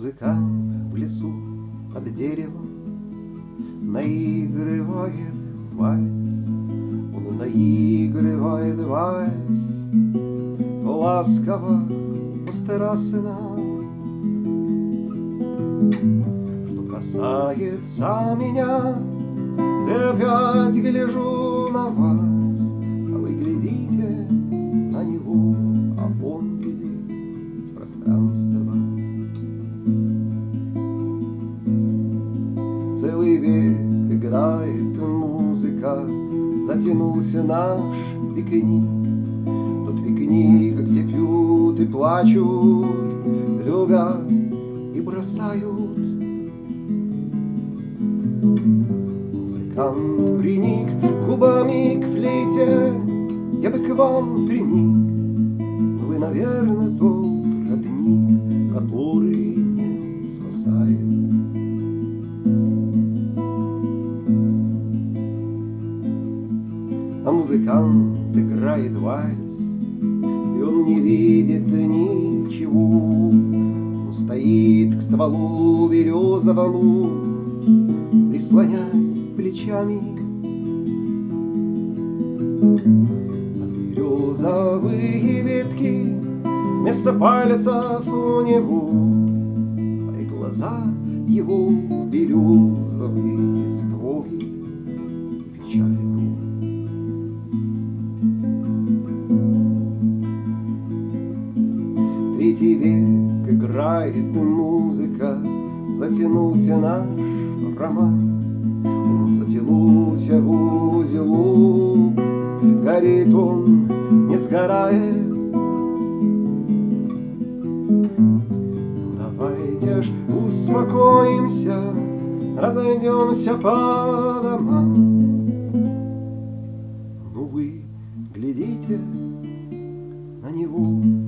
Музыкант в лесу под деревом. Наигрывает вальс Он наигрывает вальс. Ласково нам Что касается меня. Опять гляжу Целый век играет музыка, Затянулся наш пикник. Тот пикник, где пьют и плачут, Любят и бросают. Музыкант приник губами к флейте, Я бы к вам приник, Но вы, наверное, тот музыкант играет вальс, И он не видит ничего. Он стоит к стволу березовому, Прислонясь плечами. А березовые ветки Вместо пальцев у него, А и глаза его березовые стволы Третий век играет музыка, Затянулся наш роман. Затянулся в узелок, Горит он, не сгорает. Давайте ж успокоимся, Разойдемся по домам. Ну вы глядите на него,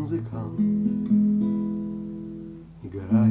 музыкант играет.